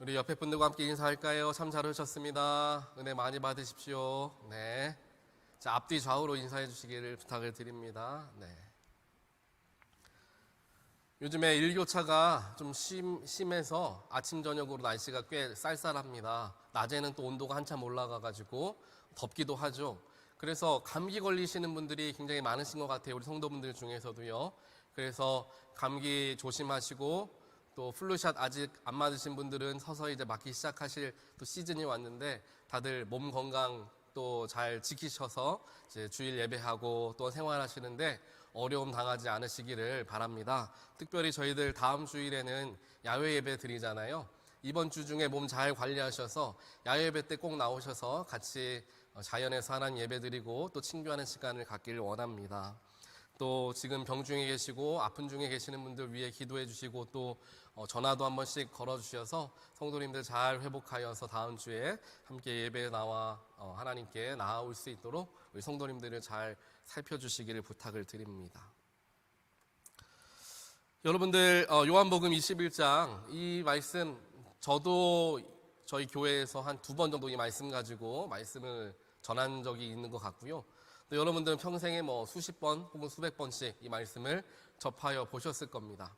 우리 옆에 분들과 함께 인사할까요? 참 잘 오셨습니다. 은혜 많이 받으십시오. 네. 자, 앞뒤 좌우로 인사해 주시기를 부탁을 드립니다. 네. 요즘에 일교차가 좀 심, 심해서 아침, 저녁으로 날씨가 꽤 쌀쌀합니다. 낮에는 또 온도가 한참 올라가가지고 덥기도 하죠. 그래서 감기 걸리시는 분들이 굉장히 많으신 것 같아요. 우리 성도분들 중에서도요. 그래서 감기 조심하시고 또 플루샷 아직 안 맞으신 분들은 서서히 이제 맞기 시작하실 또 시즌이 왔는데 다들 몸 건강 또 잘 지키셔서 이제 주일 예배하고 또 생활하시는데 어려움 당하지 않으시기를 바랍니다. 특별히 저희들 다음 주일에는 야외 예배 드리잖아요. 이번 주 중에 몸 잘 관리하셔서 야외 예배 때 꼭 나오셔서 같이 어, 자연에서 하나님 예배 드리고 또 친교하는 시간을 갖기를 원합니다. 또 지금 병 중에 계시고 아픈 중에 계시는 분들 위해 기도해 주시고 또 어, 전화도 한 번씩 걸어 주셔서 성도님들 잘 회복하여서 다음 주에 함께 예배에 나와 어, 하나님께 나아올 수 있도록 우리 성도님들을 잘 살펴 주시기를 부탁을 드립니다. 여러분들 어, 요한복음 21장 이 말씀 저도 저희 교회에서 한 두 번 정도 이 말씀 가지고 말씀을 전한 적이 있는 것 같고요. 또 여러분들은 평생에 뭐 수십 번 혹은 수백 번씩 이 말씀을 접하여 보셨을 겁니다.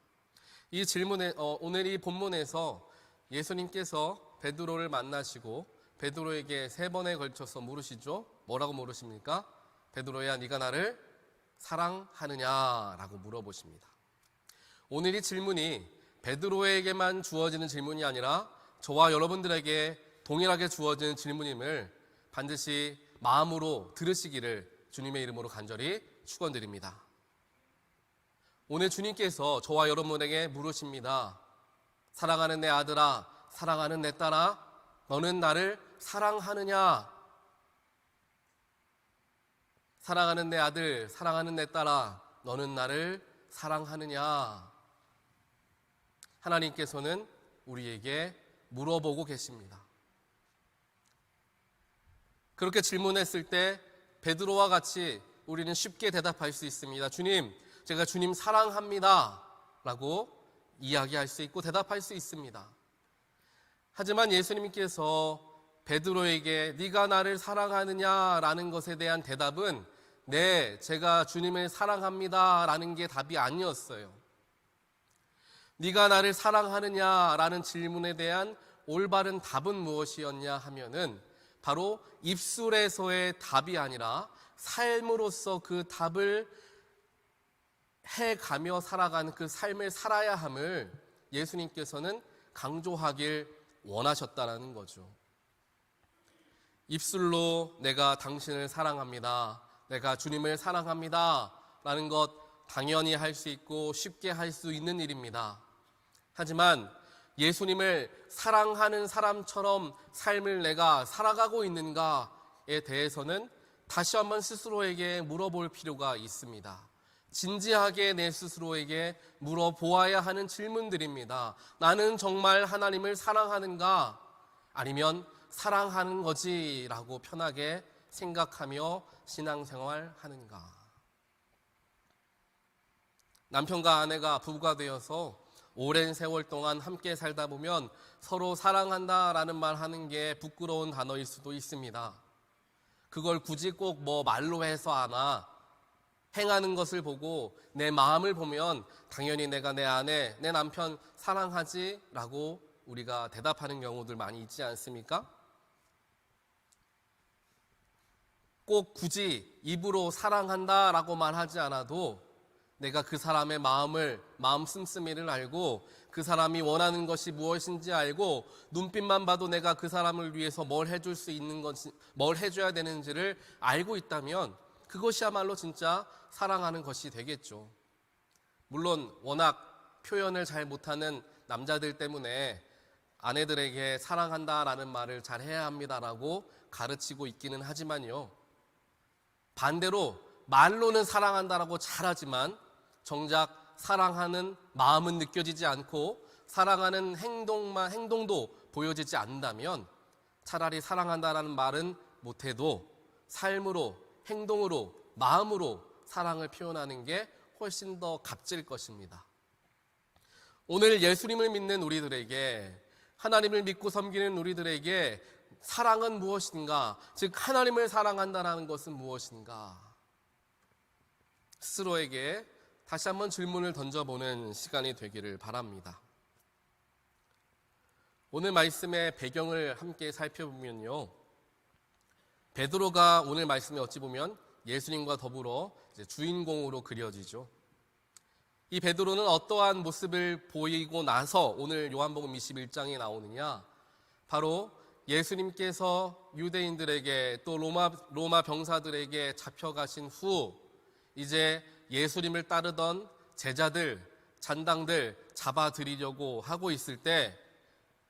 이 질문에 어, 오늘 이 본문에서 예수님께서 베드로를 만나시고 베드로에게 세 번에 걸쳐서 물으시죠. 뭐라고 물으십니까? 베드로야 네가 나를 사랑하느냐라고 물어보십니다. 오늘 이 질문이 베드로에게만 주어지는 질문이 아니라 저와 여러분들에게 동일하게 주어지는 질문임을 반드시 마음으로 들으시기를 주님의 이름으로 간절히 축원드립니다. 오늘 주님께서 저와 여러분에게 물으십니다. 사랑하는 내 아들아, 사랑하는 내 딸아, 너는 나를 사랑하느냐? 사랑하는 내 아들, 사랑하는 내 딸아, 너는 나를 사랑하느냐? 하나님께서는 우리에게 물어보고 계십니다. 그렇게 질문했을 때 베드로와 같이 우리는 쉽게 대답할 수 있습니다. 주님, 제가 주님 사랑합니다. 라고 이야기할 수 있고 대답할 수 있습니다. 하지만 예수님께서 베드로에게 네가 나를 사랑하느냐라는 것에 대한 대답은 네, 제가 주님을 사랑합니다라는 게 답이 아니었어요. 네가 나를 사랑하느냐라는 질문에 대한 올바른 답은 무엇이었냐 하면은 바로 입술에서의 답이 아니라 삶으로서 그 답을 해가며 살아가는 그 삶을 살아야 함을 예수님께서는 강조하길 원하셨다라는 거죠. 입술로 내가 당신을 사랑합니다. 내가 주님을 사랑합니다. 라는 것 당연히 할 수 있고 쉽게 할 수 있는 일입니다. 하지만 예수님을 사랑하는 사람처럼 삶을 내가 살아가고 있는가에 대해서는 다시 한번 스스로에게 물어볼 필요가 있습니다. 진지하게 내 스스로에게 물어보아야 하는 질문들입니다. 나는 정말 하나님을 사랑하는가? 아니면 사랑하는 거지라고 편하게 생각하며 신앙생활 하는가? 남편과 아내가 부부가 되어서 오랜 세월 동안 함께 살다 보면 서로 사랑한다 라는 말 하는 게 부끄러운 단어일 수도 있습니다. 그걸 굳이 꼭 뭐 말로 해서 아나 행하는 것을 보고 내 마음을 보면 당연히 내가 내 아내, 내 남편 사랑하지 라고 우리가 대답하는 경우들 많이 있지 않습니까? 꼭 굳이 입으로 사랑한다 라고 말하지 않아도 내가 그 사람의 마음을 마음 씀씀이를 알고 그 사람이 원하는 것이 무엇인지 알고 눈빛만 봐도 내가 그 사람을 위해서 뭘 해줄 수 있는 건지 뭘 해줘야 되는지를 알고 있다면 그것이야말로 진짜 사랑하는 것이 되겠죠. 물론 워낙 표현을 잘 못하는 남자들 때문에 아내들에게 사랑한다라는 말을 잘 해야 합니다라고 가르치고 있기는 하지만요. 반대로 말로는 사랑한다라고 잘하지만 정작 사랑하는 마음은 느껴지지 않고 사랑하는 행동만 행동도 보여지지 않는다면 차라리 사랑한다라는 말은 못해도 삶으로 행동으로 마음으로 사랑을 표현하는 게 훨씬 더 값질 것입니다. 오늘 예수님을 믿는 우리들에게 하나님을 믿고 섬기는 우리들에게 사랑은 무엇인가? 즉 하나님을 사랑한다는 것은 무엇인가? 스스로에게 다시 한번 질문을 던져보는 시간이 되기를 바랍니다. 오늘 말씀의 배경을 함께 살펴보면요. 베드로가 오늘 말씀에 어찌 보면 예수님과 더불어 주인공으로 그려지죠. 이 베드로는 어떠한 모습을 보이고 나서 오늘 요한복음 21장에 나오느냐? 바로 예수님께서 유대인들에게 또 로마 로마 병사들에게 잡혀가신 후 이제 예수님을 따르던 제자들, 잔당들 잡아들이려고 하고 있을 때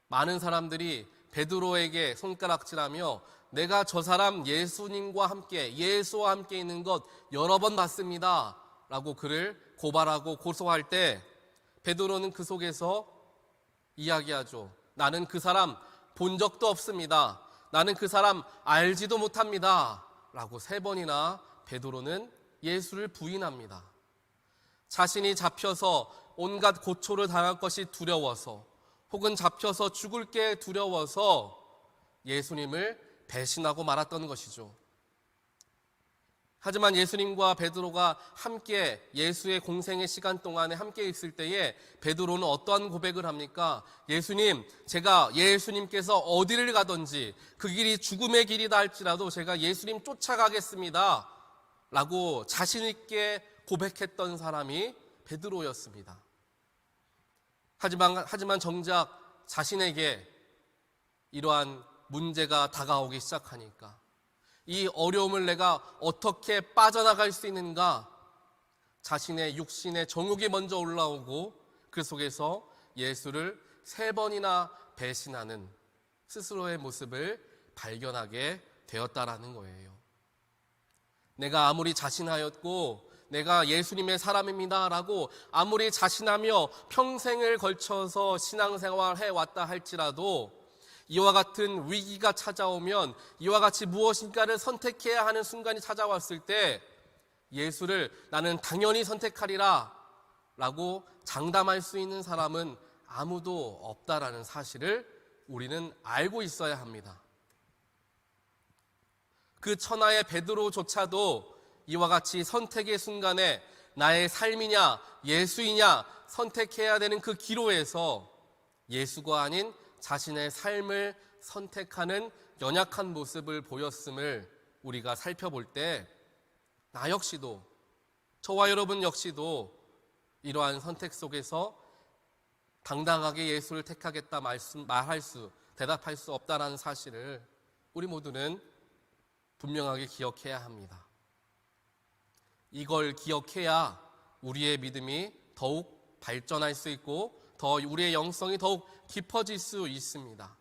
많은 사람들이 베드로에게 손가락질하며 내가 저 사람 예수님과 함께 예수와 함께 있는 것 여러 번 봤습니다. 라고 그를 고발하고 고소할 때 베드로는 그 속에서 이야기하죠. 나는 그 사람 본 적도 없습니다. 나는 그 사람 알지도 못합니다. 라고 세 번이나 베드로는 예수를 부인합니다. 자신이 잡혀서 온갖 고초를 당할 것이 두려워서 혹은 잡혀서 죽을 게 두려워서 예수님을 배신하고 말았던 것이죠. 하지만 예수님과 베드로가 함께 예수의 공생의 시간 동안에 함께 있을 때에 베드로는 어떠한 고백을 합니까? 예수님, 제가 예수님께서 어디를 가든지 그 길이 죽음의 길이다 할지라도 제가 예수님 쫓아가겠습니다. 라고 자신있게 고백했던 사람이 베드로였습니다. 하지만, 하지만 정작 자신에게 이러한 문제가 다가오기 시작하니까 이 어려움을 내가 어떻게 빠져나갈 수 있는가? 자신의 육신의 정욕이 먼저 올라오고 그 속에서 예수를 세 번이나 배신하는 스스로의 모습을 발견하게 되었다라는 거예요. 내가 아무리 자신하였고 내가 예수님의 사람입니다라고 아무리 자신하며 평생을 걸쳐서 신앙생활 해 왔다 할지라도 이와 같은 위기가 찾아오면 이와 같이 무엇인가를 선택해야 하는 순간이 찾아왔을 때 예수를 나는 당연히 선택하리라 라고 장담할 수 있는 사람은 아무도 없다라는 사실을 우리는 알고 있어야 합니다. 그 천하의 베드로조차도 이와 같이 선택의 순간에 나의 삶이냐 예수이냐 선택해야 되는 그 기로에서 예수가 아닌 자신의 삶을 선택하는 연약한 모습을 보였음을 우리가 살펴볼 때 나 역시도 저와 여러분 역시도 이러한 선택 속에서 당당하게 예수를 택하겠다 말할 수 대답할 수 없다라는 사실을 우리 모두는 분명하게 기억해야 합니다. 이걸 기억해야 우리의 믿음이 더욱 발전할 수 있고 더 우리의 영성이 더욱 깊어질 수 있습니다.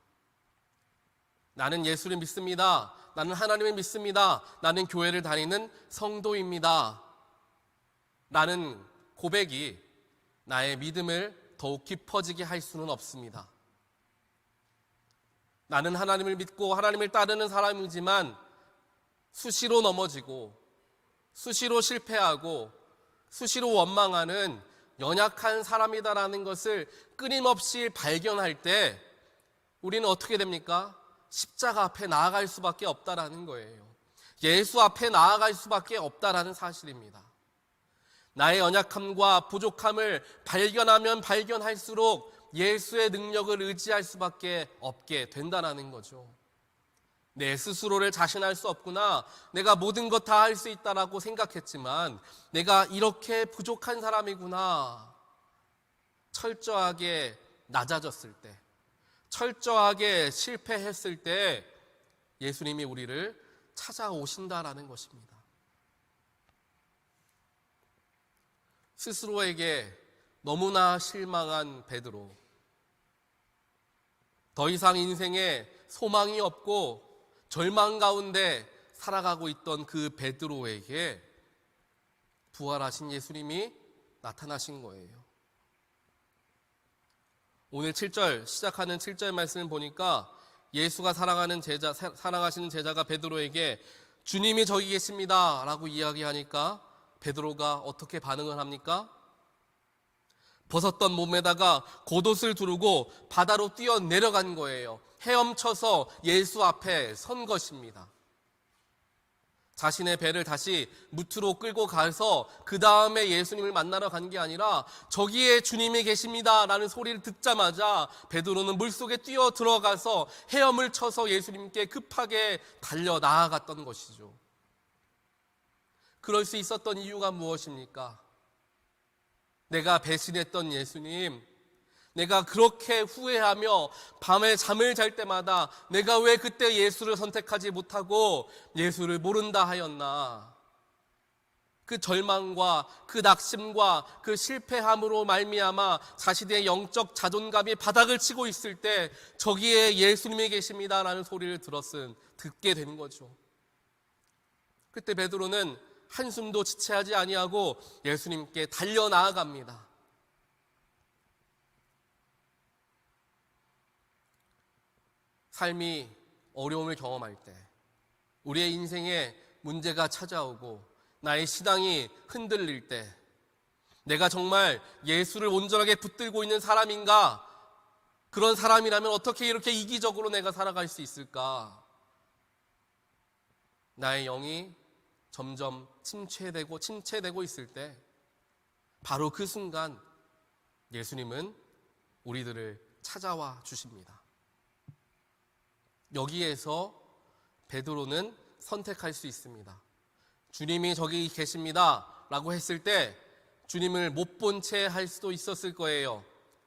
나는 예수를 믿습니다. 나는 하나님을 믿습니다. 나는 교회를 다니는 성도입니다. 나는 고백이 나의 믿음을 더욱 깊어지게 할 수는 없습니다. 나는 하나님을 믿고 하나님을 따르는 사람이지만 수시로 넘어지고 수시로 실패하고 수시로 원망하는 연약한 사람이다라는 것을 끊임없이 발견할 때 우리는 어떻게 됩니까? 십자가 앞에 나아갈 수밖에 없다라는 거예요. 예수 앞에 나아갈 수밖에 없다라는 사실입니다. 나의 연약함과 부족함을 발견하면 발견할수록 예수의 능력을 의지할 수밖에 없게 된다라는 거죠. 내 스스로를 자신할 수 없구나. 내가 모든 것 다 할 수 있다라고 생각했지만 내가 이렇게 부족한 사람이구나. 철저하게 낮아졌을 때, 철저하게 실패했을 때 예수님이 우리를 찾아오신다라는 것입니다. 스스로에게 너무나 실망한 베드로. 더 이상 인생에 소망이 없고 절망 가운데 살아가고 있던 그 베드로에게 부활하신 예수님이 나타나신 거예요. 오늘 7절 시작하는 7절 말씀을 보니까 예수가 사랑하는 제자 사랑하시는 제자가 베드로에게 주님이 저기 계십니다라고 이야기하니까 베드로가 어떻게 반응을 합니까? 벗었던 몸에다가 겉옷을 두르고 바다로 뛰어 내려간 거예요. 헤엄쳐서 예수 앞에 선 것입니다. 자신의 배를 다시 무트로 끌고 가서 그 다음에 예수님을 만나러 간 게 아니라 저기에 주님이 계십니다라는 소리를 듣자마자 베드로는 물속에 뛰어 들어가서 헤엄을 쳐서 예수님께 급하게 달려 나아갔던 것이죠. 그럴 수 있었던 이유가 무엇입니까? 내가 배신했던 예수님, 내가 그렇게 후회하며 밤에 잠을 잘 때마다 내가 왜 그때 예수를 선택하지 못하고 예수를 모른다 하였나. 그 절망과 그 낙심과 그 실패함으로 말미암아 자신의 영적 자존감이 바닥을 치고 있을 때 저기에 예수님이 계십니다라는 소리를 들었은 듣게 된 거죠. 그때 베드로는 한숨도 지체하지 아니하고 예수님께 달려 나아갑니다. 삶이 어려움을 경험할 때, 우리의 인생에 문제가 찾아오고, 나의 신앙이 흔들릴 때, 내가 정말 예수를 온전하게 붙들고 있는 사람인가? 그런 사람이라면 어떻게 이렇게 이기적으로 내가 살아갈 수 있을까? 나의 영이 점점 침체되고 침체되고 있을 때, 바로 그 순간 예수님은 우리들을 찾아와 주십니다. 여기에서 베드로는 선택할 수 있습니다. 주님이 저기 계십니다. 라고 했을 때 주님을 못 본 채 할 수도 있었을 거예요.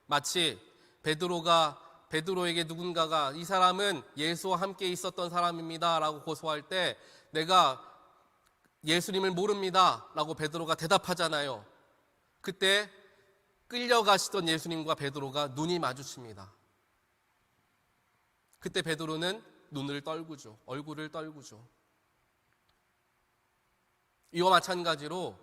마치 베드로가 베드로에게 누군가가 이 사람은 예수와 함께 있었던 사람입니다. 라고 고소할 때 내가 예수님을 모릅니다. 라고 베드로가 대답하잖아요. 그때 끌려가시던 예수님과 베드로가 눈이 마주칩니다. 그때 베드로는 눈을 떨구죠. 얼굴을 떨구죠. 이와 마찬가지로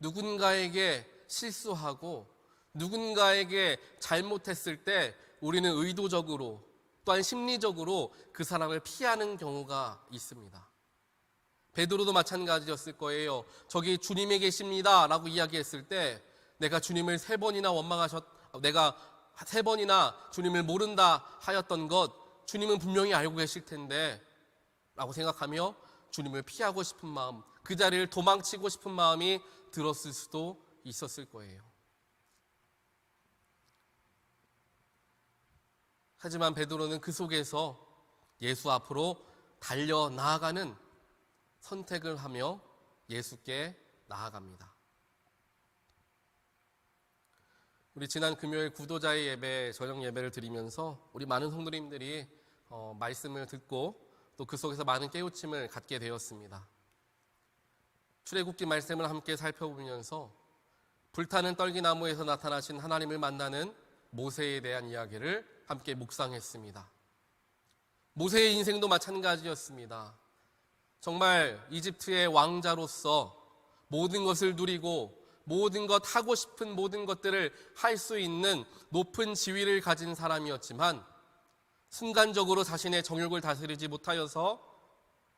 누군가에게 실수하고 누군가에게 잘못했을 때 우리는 의도적으로 또한 심리적으로 그 사람을 피하는 경우가 있습니다. 베드로도 마찬가지였을 거예요. 저기 주님이 계십니다라고 이야기했을 때 내가 주님을 세 번이나 원망하셨 내가 세 번이나 주님을 모른다 하였던 것 주님은 분명히 알고 계실 텐데 라고 생각하며 주님을 피하고 싶은 마음, 그 자리를 도망치고 싶은 마음이 들었을 수도 있었을 거예요. 하지만 베드로는 그 속에서 예수 앞으로 달려 나아가는 선택을 하며 예수께 나아갑니다. 우리 지난 금요일 구도자의 예배, 저녁 예배를 드리면서 우리 많은 성도님들이 어, 말씀을 듣고 또 그 속에서 많은 깨우침을 갖게 되었습니다. 출애굽기 말씀을 함께 살펴보면서 불타는 떨기나무에서 나타나신 하나님을 만나는 모세에 대한 이야기를 함께 묵상했습니다. 모세의 인생도 마찬가지였습니다. 정말 이집트의 왕자로서 모든 것을 누리고 모든 것 하고 싶은 모든 것들을 할 수 있는 높은 지위를 가진 사람이었지만 순간적으로 자신의 정욕을 다스리지 못하여서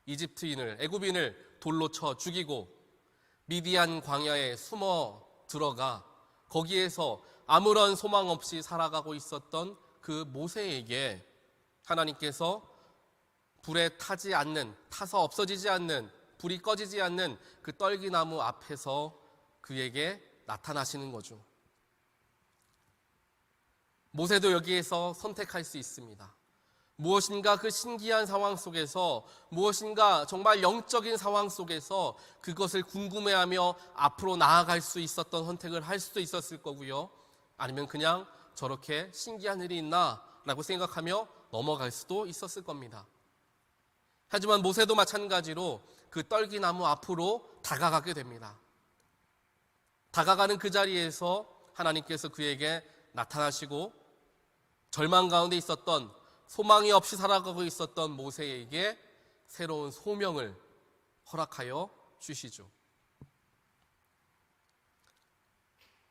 이집트인을 애굽인을 돌로 쳐 죽이고 미디안 광야에 숨어 들어가 거기에서 아무런 소망 없이 살아가고 있었던 그 모세에게 하나님께서 불에 타지 않는 타서 없어지지 않는 불이 꺼지지 않는 그 떨기나무 앞에서 그에게 나타나시는 거죠. 모세도 여기에서 선택할 수 있습니다. 무엇인가 그 신기한 상황 속에서 무엇인가 정말 영적인 상황 속에서 그것을 궁금해하며 앞으로 나아갈 수 있었던 선택을 할 수도 있었을 거고요. 아니면 그냥 저렇게 신기한 일이 있나 라고 생각하며 넘어갈 수도 있었을 겁니다. 하지만 모세도 마찬가지로 그 떨기나무 앞으로 다가가게 됩니다. 다가가는 그 자리에서 하나님께서 그에게 나타나시고 절망 가운데 있었던 소망이 없이 살아가고 있었던 모세에게 새로운 소명을 허락하여 주시죠.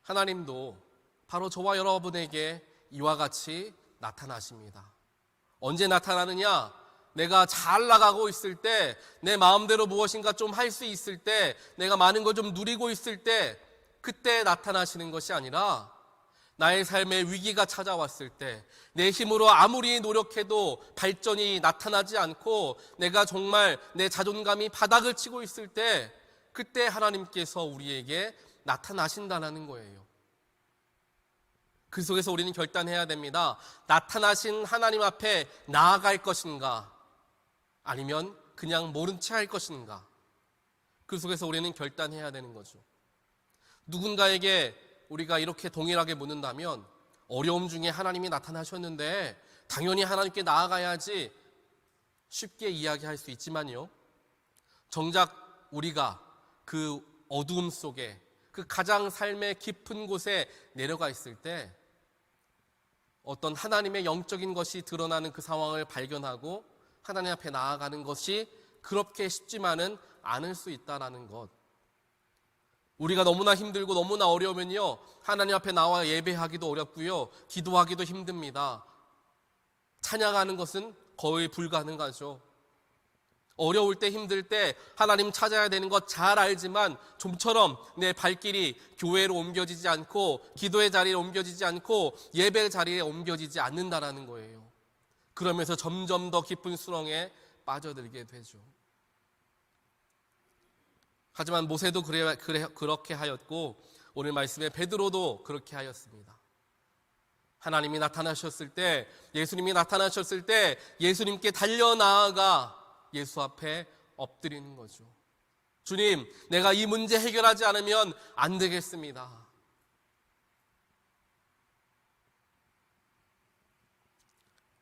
하나님도 바로 저와 여러분에게 이와 같이 나타나십니다. 언제 나타나느냐? 내가 잘 나가고 있을 때, 내 마음대로 무엇인가 좀 할 수 있을 때, 내가 많은 걸 좀 누리고 있을 때, 그때 나타나시는 것이 아니라 나의 삶에 위기가 찾아왔을 때, 내 힘으로 아무리 노력해도 발전이 나타나지 않고 내가 정말 내 자존감이 바닥을 치고 있을 때, 그때 하나님께서 우리에게 나타나신다는 거예요. 그 속에서 우리는 결단해야 됩니다. 나타나신 하나님 앞에 나아갈 것인가? 아니면 그냥 모른 채 할 것인가? 그 속에서 우리는 결단해야 되는 거죠. 누군가에게 우리가 이렇게 동일하게 묻는다면 어려움 중에 하나님이 나타나셨는데 당연히 하나님께 나아가야지 쉽게 이야기할 수 있지만요. 정작 우리가 그 어두움 속에 그 가장 삶의 깊은 곳에 내려가 있을 때 어떤 하나님의 영적인 것이 드러나는 그 상황을 발견하고 하나님 앞에 나아가는 것이 그렇게 쉽지만은 않을 수 있다라는 것. 우리가 너무나 힘들고 너무나 어려우면요. 하나님 앞에 나와 예배하기도 어렵고요. 기도하기도 힘듭니다. 찬양하는 것은 거의 불가능하죠. 어려울 때 힘들 때 하나님 찾아야 되는 것 잘 알지만 좀처럼 내 발길이 교회로 옮겨지지 않고 기도의 자리에 옮겨지지 않고 예배 자리에 옮겨지지 않는다라는 거예요. 그러면서 점점 더 깊은 수렁에 빠져들게 되죠. 하지만 모세도 그래, 그래, 그렇게 하였고 오늘 말씀에 베드로도 그렇게 하였습니다. 하나님이 나타나셨을 때 예수님이 나타나셨을 때 예수님께 달려 나아가 예수 앞에 엎드리는 거죠. 주님, 내가 이 문제 해결하지 않으면 안 되겠습니다.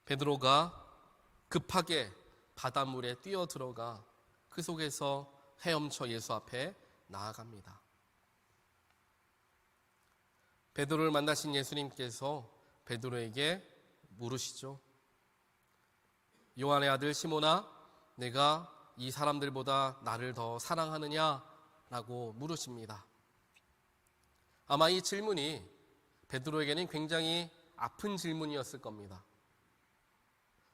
베드로가 급하게 바닷물에 뛰어 들어가 그 속에서 헤엄쳐 예수 앞에 나아갑니다. 베드로를 만나신 예수님께서 베드로에게 물으시죠. 요한의 아들 시모나, 내가 이 사람들보다 나를 더 사랑하느냐? 라고 물으십니다. 아마 이 질문이 베드로에게는 굉장히 아픈 질문이었을 겁니다.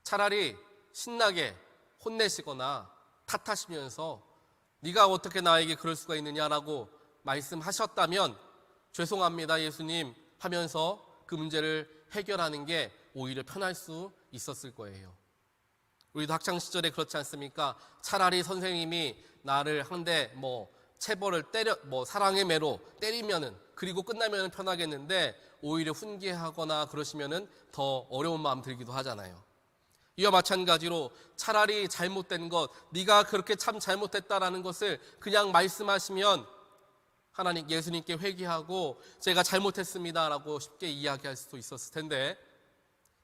차라리 신나게 혼내시거나 탓하시면서 네가 어떻게 나에게 그럴 수가 있느냐라고 말씀하셨다면 죄송합니다 예수님 하면서 그 문제를 해결하는 게 오히려 편할 수 있었을 거예요. 우리도 학창 시절에 그렇지 않습니까? 차라리 선생님이 나를 한대 뭐 체벌을 때려 뭐 사랑의 매로 때리면은 그리고 끝나면은 편하겠는데 오히려 훈계하거나 그러시면은 더 어려운 마음 들기도 하잖아요. 이와 마찬가지로 차라리 잘못된 것, 네가 그렇게 참 잘못했다라는 것을 그냥 말씀하시면 하나님 예수님께 회개하고 제가 잘못했습니다라고 쉽게 이야기할 수도 있었을 텐데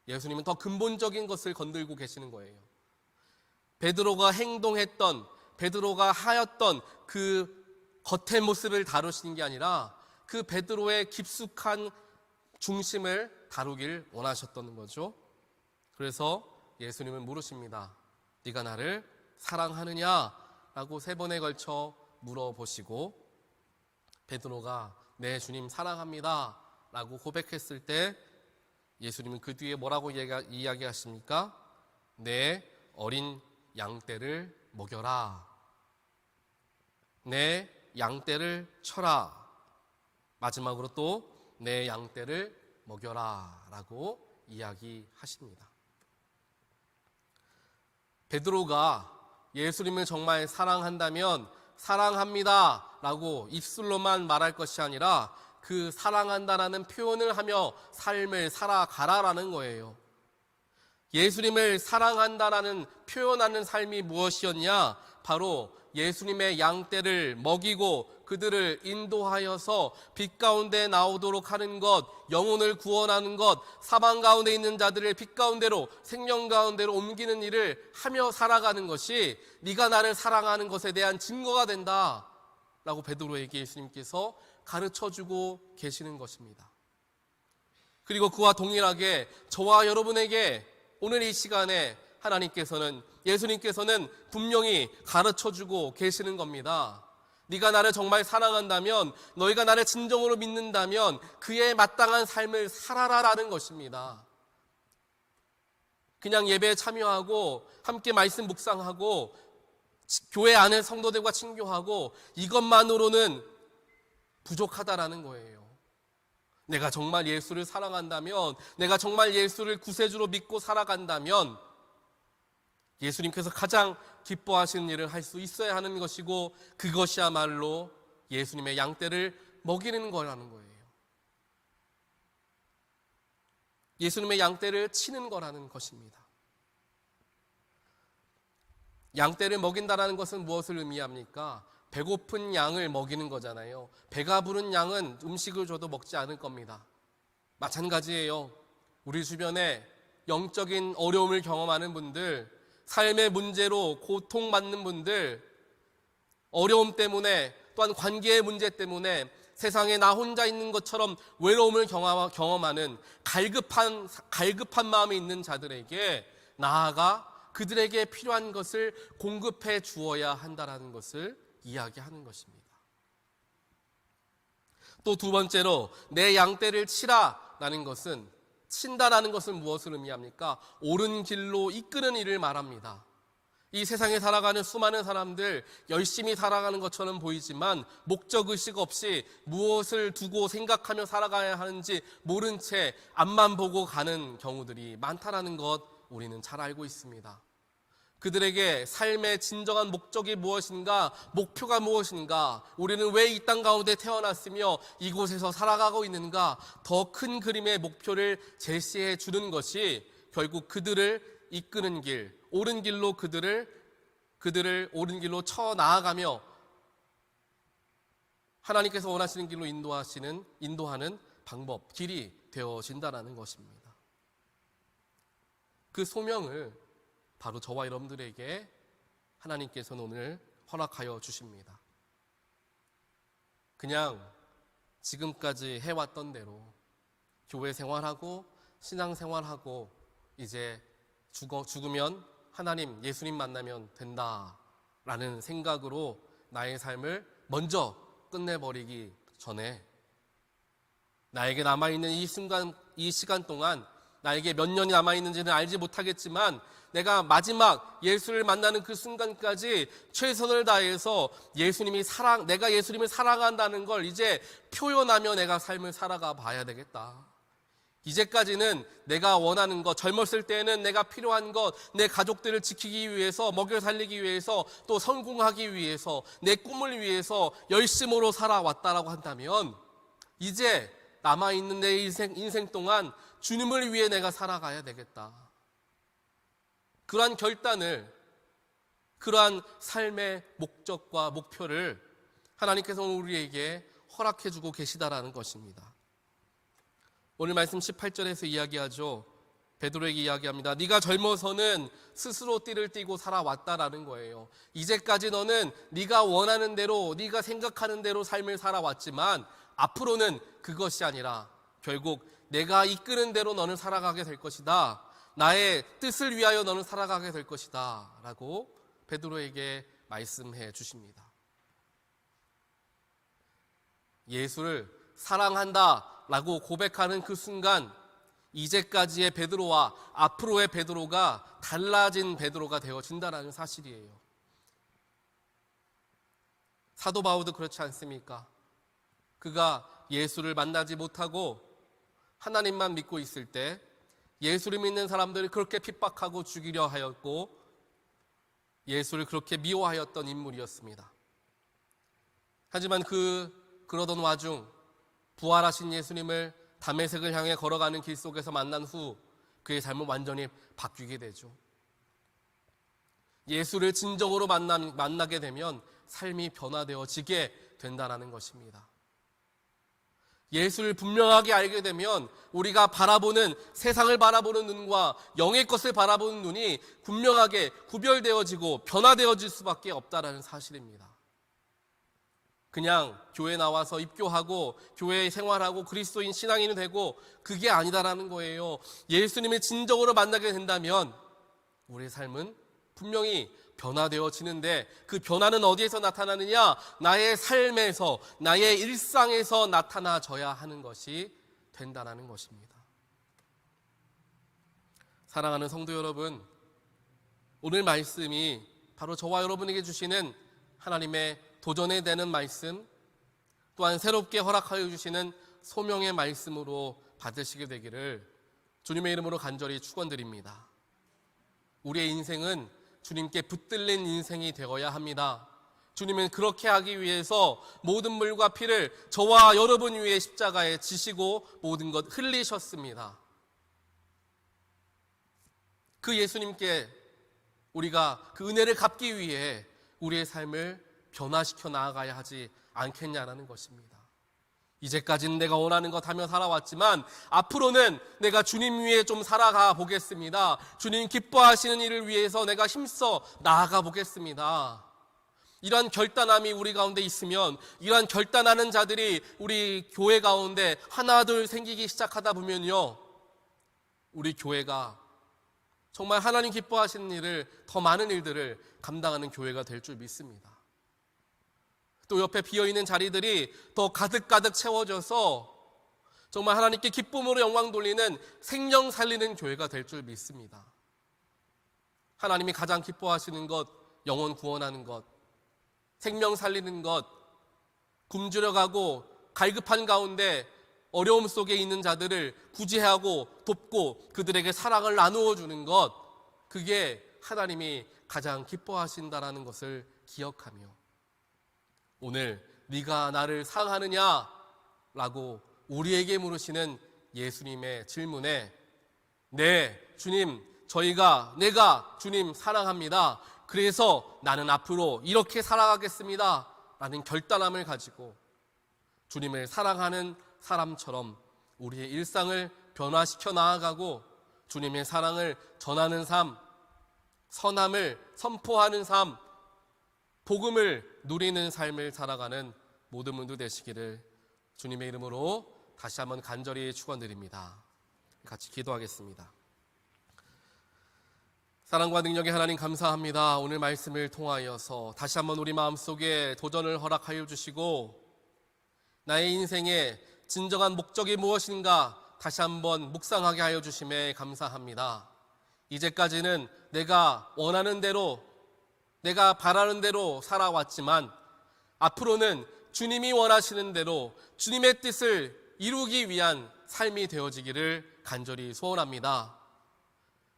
예수님은 더 근본적인 것을 건들고 계시는 거예요. 베드로가 행동했던 베드로가 하였던 그 겉의 모습을 다루시는 게 아니라 그 베드로의 깊숙한 중심을 다루길 원하셨던 거죠. 그래서 예수님은 물으십니다. 네가 나를 사랑하느냐라고 세 번에 걸쳐 물어보시고 베드로가 네 주님 사랑합니다라고 고백했을 때 예수님은 그 뒤에 뭐라고 이야기하십니까? 내 어린 양떼를 먹여라. 내 양떼를 쳐라. 마지막으로 또 내 양떼를 먹여라. 라고 이야기하십니다. 베드로가 예수님을 정말 사랑한다면 사랑합니다. 라고 입술로만 말할 것이 아니라 그 사랑한다라는 표현을 하며 삶을 살아가라라는 거예요. 예수님을 사랑한다라는 표현하는 삶이 무엇이었냐? 바로 예수님의 양떼를 먹이고 그들을 인도하여서 빛 가운데 나오도록 하는 것, 영혼을 구원하는 것, 사망 가운데 있는 자들을 빛 가운데로 생명 가운데로 옮기는 일을 하며 살아가는 것이 네가 나를 사랑하는 것에 대한 증거가 된다라고 베드로에게 예수님께서 가르쳐 주고 계시는 것입니다. 그리고 그와 동일하게 저와 여러분에게 오늘 이 시간에 하나님께서는 예수님께서는 분명히 가르쳐 주고 계시는 겁니다. 네가 나를 정말 사랑한다면 너희가 나를 진정으로 믿는다면 그에 마땅한 삶을 살아라라는 것입니다. 그냥 예배에 참여하고 함께 말씀 묵상하고 교회 안에 성도들과 친교하고 이것만으로는 부족하다라는 거예요. 내가 정말 예수를 사랑한다면, 내가 정말 예수를 구세주로 믿고 살아간다면, 예수님께서 가장 기뻐하시는 일을 할 수 있어야 하는 것이고, 그것이야말로 예수님의 양떼를 먹이는 거라는 거예요. 예수님의 양떼를 치는 거라는 것입니다. 양떼를 먹인다라는 것은 무엇을 의미합니까? 배고픈 양을 먹이는 거잖아요. 배가 부른 양은 음식을 줘도 먹지 않을 겁니다. 마찬가지예요. 우리 주변에 영적인 어려움을 경험하는 분들, 삶의 문제로 고통받는 분들, 어려움 때문에 또한 관계의 문제 때문에 세상에 나 혼자 있는 것처럼 외로움을 경험- 경험하는 갈급한 갈급한 마음이 있는 자들에게 나아가 그들에게 필요한 것을 공급해 주어야 한다라는 것을 이야기하는 것입니다. 또 두 번째로 내 양떼를 치라라는 것은 친다라는 것은 무엇을 의미합니까? 옳은 길로 이끄는 일을 말합니다. 이 세상에 살아가는 수많은 사람들 열심히 살아가는 것처럼 보이지만 목적 의식 없이 무엇을 두고 생각하며 살아가야 하는지 모른 채 앞만 보고 가는 경우들이 많다라는 것 우리는 잘 알고 있습니다. 그들에게 삶의 진정한 목적이 무엇인가, 목표가 무엇인가, 우리는 왜 이 땅 가운데 태어났으며 이곳에서 살아가고 있는가, 더 큰 그림의 목표를 제시해 주는 것이 결국 그들을 이끄는 길, 옳은 길로 그들을, 그들을 옳은 길로 쳐 나아가며 하나님께서 원하시는 길로 인도하시는, 인도하는 방법, 길이 되어진다라는 것입니다. 그 소명을 바로 저와 여러분들에게 하나님께서는 오늘 허락하여 주십니다. 그냥 지금까지 해왔던 대로 교회 생활하고 신앙 생활하고 이제 죽어, 죽으면 하나님, 예수님 만나면 된다 라는 생각으로 나의 삶을 먼저 끝내버리기 전에 나에게 남아있는 이 순간, 이 시간 동안 나에게 몇 년이 남아있는지는 알지 못하겠지만 내가 마지막 예수를 만나는 그 순간까지 최선을 다해서 예수님이 사랑, 내가 예수님을 사랑한다는 걸 이제 표현하며 내가 삶을 살아가 봐야 되겠다. 이제까지는 내가 원하는 것, 젊었을 때는 내가 필요한 것, 내 가족들을 지키기 위해서, 먹여 살리기 위해서, 또 성공하기 위해서, 내 꿈을 위해서 열심으로 살아왔다라고 한다면, 이제 남아있는 내 인생, 인생 동안 주님을 위해 내가 살아가야 되겠다. 그러한 결단을, 그러한 삶의 목적과 목표를 하나님께서 우리에게 허락해주고 계시다라는 것입니다. 오늘 말씀 18절에서 이야기하죠. 베드로에게 이야기합니다. 네가 젊어서는 스스로 띠를 띠고 살아왔다라는 거예요. 이제까지 너는 네가 원하는 대로, 네가 생각하는 대로 삶을 살아왔지만 앞으로는 그것이 아니라 결국 내가 이끄는 대로 너는 살아가게 될 것이다. 나의 뜻을 위하여 너는 살아가게 될 것이다. 라고 베드로에게 말씀해 주십니다. 예수를 사랑한다 라고 고백하는 그 순간 이제까지의 베드로와 앞으로의 베드로가 달라진 베드로가 되어진다는 사실이에요. 사도 바울도 그렇지 않습니까? 그가 예수를 만나지 못하고 하나님만 믿고 있을 때 예수를 믿는 사람들을 그렇게 핍박하고 죽이려 하였고 예수를 그렇게 미워하였던 인물이었습니다. 하지만 그 그러던 와중 부활하신 예수님을 담에색을 향해 걸어가는 길 속에서 만난 후 그의 삶은 완전히 바뀌게 되죠. 예수를 진정으로 만나, 만나게 되면 삶이 변화되어지게 된다는 것입니다. 예수를 분명하게 알게 되면 우리가 바라보는 세상을 바라보는 눈과 영의 것을 바라보는 눈이 분명하게 구별되어지고 변화되어질 수밖에 없다라는 사실입니다. 그냥 교회 나와서 입교하고 교회 생활하고 그리스도인 신앙인이 되고 그게 아니다라는 거예요. 예수님을 진정으로 만나게 된다면 우리의 삶은 분명히 변화되어지는데 그 변화는 어디에서 나타나느냐? 나의 삶에서, 나의 일상에서 나타나져야 하는 것이 된다라는 것입니다. 사랑하는 성도 여러분, 오늘 말씀이 바로 저와 여러분에게 주시는 하나님의 도전에 되는 말씀, 또한 새롭게 허락하여 주시는 소명의 말씀으로 받으시게 되기를 주님의 이름으로 간절히 축원드립니다. 우리의 인생은 주님께 붙들린 인생이 되어야 합니다. 주님은 그렇게 하기 위해서 모든 물과 피를 저와 여러분 위에 십자가에 지시고 모든 것 흘리셨습니다. 그 예수님께 우리가 그 은혜를 갚기 위해 우리의 삶을 변화시켜 나아가야 하지 않겠냐라는 것입니다. 이제까지는 내가 원하는 것 하며 살아왔지만 앞으로는 내가 주님 위에 좀 살아가 보겠습니다. 주님 기뻐하시는 일을 위해서 내가 힘써 나아가 보겠습니다. 이러한 결단함이 우리 가운데 있으면 이러한 결단하는 자들이 우리 교회 가운데 하나둘 생기기 시작하다 보면요. 우리 교회가 정말 하나님 기뻐하시는 일을 더 많은 일들을 감당하는 교회가 될 줄 믿습니다. 또 옆에 비어 있는 자리들이 더 가득가득 채워져서 정말 하나님께 기쁨으로 영광 돌리는 생명 살리는 교회가 될 줄 믿습니다. 하나님이 가장 기뻐하시는 것, 영혼 구원하는 것, 생명 살리는 것, 굶주려가고 갈급한 가운데 어려움 속에 있는 자들을 구제하고 돕고 그들에게 사랑을 나누어 주는 것, 그게 하나님이 가장 기뻐하신다라는 것을 기억하며 오늘 네가 나를 사랑하느냐 라고 우리에게 물으시는 예수님의 질문에 네, 주님, 저희가 내가 주님 사랑합니다. 그래서 나는 앞으로 이렇게 살아가겠습니다. 라는 결단함을 가지고 주님을 사랑하는 사람처럼 우리의 일상을 변화시켜 나아가고 주님의 사랑을 전하는 삶, 선함을 선포하는 삶, 복음을 누리는 삶을 살아가는 모든 분들 되시기를 주님의 이름으로 다시 한번 간절히 축원드립니다. 같이 기도하겠습니다. 사랑과 능력의 하나님 감사합니다. 오늘 말씀을 통하여서 다시 한번 우리 마음속에 도전을 허락하여 주시고 나의 인생의 진정한 목적이 무엇인가 다시 한번 묵상하게 하여 주심에 감사합니다. 이제까지는 내가 원하는 대로 내가 바라는 대로 살아왔지만 앞으로는 주님이 원하시는 대로 주님의 뜻을 이루기 위한 삶이 되어지기를 간절히 소원합니다.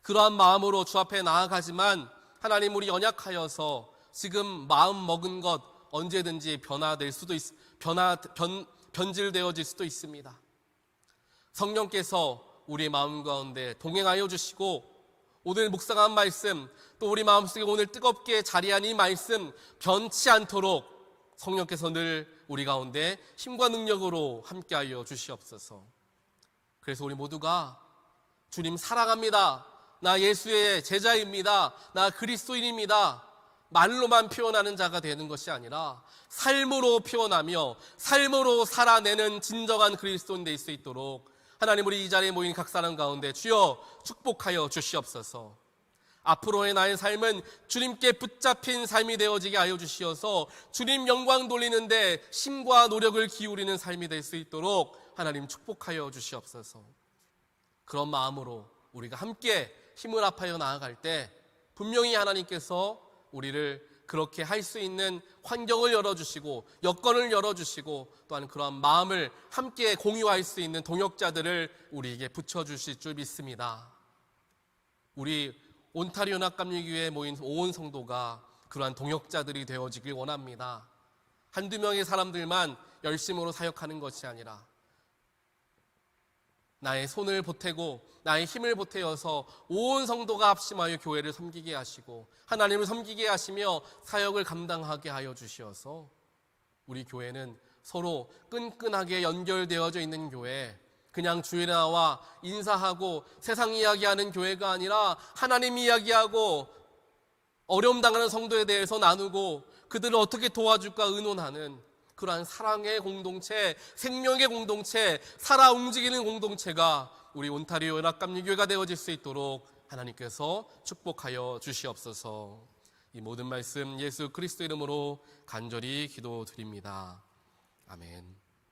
그러한 마음으로 주 앞에 나아가지만 하나님 우리 연약하여서 지금 마음 먹은 것 언제든지 변화될 수도 있, 변화 변 변질되어질 수도 있습니다. 성령께서 우리 마음 가운데 동행하여 주시고 오늘 묵상한 말씀 또 우리 마음속에 오늘 뜨겁게 자리한 이 말씀 변치 않도록 성령께서 늘 우리 가운데 힘과 능력으로 함께하여 주시옵소서. 그래서 우리 모두가 주님 사랑합니다. 나 예수의 제자입니다. 나 그리스도인입니다. 말로만 표현하는 자가 되는 것이 아니라 삶으로 표현하며 삶으로 살아내는 진정한 그리스도인 될 수 있도록 하나님 우리 이 자리에 모인 각 사람 가운데 주여 축복하여 주시옵소서. 앞으로의 나의 삶은 주님께 붙잡힌 삶이 되어지게 하여 주시어서 주님 영광 돌리는데 힘과 노력을 기울이는 삶이 될 수 있도록 하나님 축복하여 주시옵소서. 그런 마음으로 우리가 함께 힘을 합하여 나아갈 때 분명히 하나님께서 우리를 그렇게 할 수 있는 환경을 열어주시고 여건을 열어주시고 또한 그러한 마음을 함께 공유할 수 있는 동역자들을 우리에게 붙여주실 줄 믿습니다. 우리 온타리오 낙감리교회에 모인 온 성도가 그러한 동역자들이 되어지길 원합니다. 한두 명의 사람들만 열심으로 사역하는 것이 아니라 나의 손을 보태고 나의 힘을 보태어서 온 성도가 합심하여 교회를 섬기게 하시고 하나님을 섬기게 하시며 사역을 감당하게 하여 주시어서 우리 교회는 서로 끈끈하게 연결되어져 있는 교회 그냥 주일에 나와 인사하고 세상 이야기하는 교회가 아니라 하나님 이야기하고 어려움 당하는 성도에 대해서 나누고 그들을 어떻게 도와줄까 의논하는 그러한 사랑의 공동체, 생명의 공동체, 살아 움직이는 공동체가 우리 온타리오 연합감리교회가 되어질 수 있도록 하나님께서 축복하여 주시옵소서. 이 모든 말씀 예수 그리스도 이름으로 간절히 기도드립니다. 아멘.